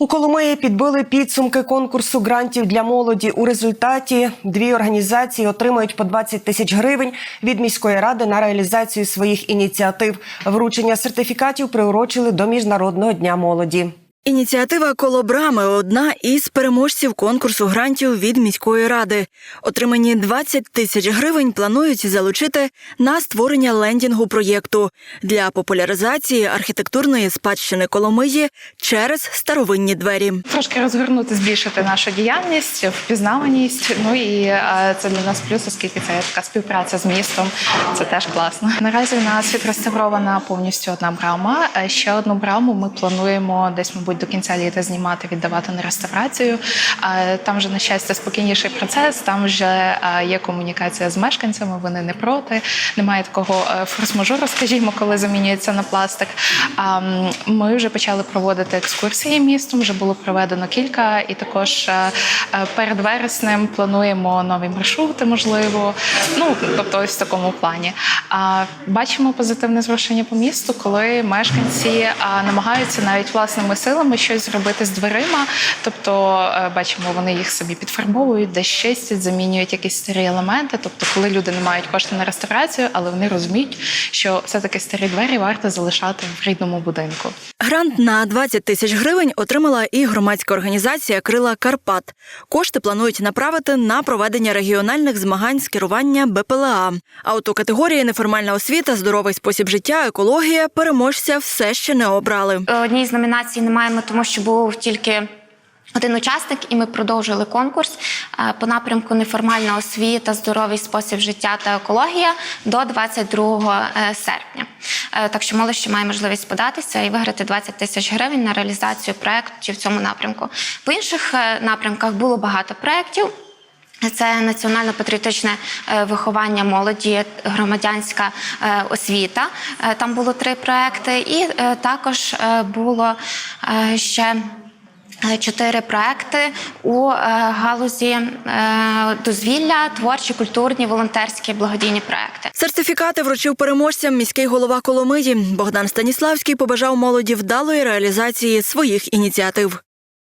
У Коломиї підбили підсумки конкурсу грантів для молоді. У результаті дві організації отримають по 20 тисяч гривень від міської ради на реалізацію своїх ініціатив. Вручення сертифікатів приурочили до міжнародного дня молоді. Ініціатива Колобрами одна із переможців конкурсу грантів від міської ради. Отримані 20 тисяч гривень планують залучити на створення лендінгу проєкту для популяризації архітектурної спадщини Коломиї через старовинні двері. Трошки розгорнути, збільшити нашу діяльність, впізнаваність. Ну і е, це для нас плюс, оскільки це така співпраця з містом. Це теж класно. Наразі у нас відреставрована повністю одна брама. Е, Ще одну браму ми плануємо десь, мабуть, до кінця літа знімати, віддавати на реставрацію. Там вже на щастя спокійніший процес. Там вже е, є комунікація з мешканцями. Вони не проти. Немає такого е, форс-мажору, скажімо, коли замінюється на пластик. Ми вже почали проводити екскурсії містом. Вже було проведено кілька, і також е, перед вереснем плануємо нові маршрути, можливо. Ну тобто, ось в такому плані. Бачимо позитивне зрушення по місту, коли мешканці намагаються навіть власними силами щось зробити з дверима. Тобто, е, бачимо, вони їх собі підфарбовують, десь чистять, замінюють якісь старі елементи. Тобто, коли люди не мають коштів на реставрацію, але вони розуміють, що все-таки старі двері варто залишати в рідному будинку. Грант на 20 тисяч гривень отримала і громадська організація Крила Карпат. Кошти планують направити на проведення регіональних змагань з керування БПЛА. А от у категорії неформальна освіта, здоровий спосіб життя, екологія переможця все ще не обрали. Одній з номінацій не маємо, тому що був тільки. Один учасник, і ми продовжили конкурс е, по напрямку неформальна освіта, здоровий спосіб життя та екологія до 22 е, серпня. Е, Так що молодь ще має можливість податися і виграти 20 тисяч гривень на реалізацію проєктів в цьому напрямку. В інших напрямках було багато проєктів. Це національно-патріотичне е, виховання молоді, громадянська е, освіта. Е, Там було три проекти, і також було ще. Чотири проекти у галузі дозвілля, творчі, культурні, волонтерські, благодійні проекти. Сертифікати вручив переможцям міський голова Коломиї. Богдан Станіславський побажав молоді вдалої реалізації своїх ініціатив.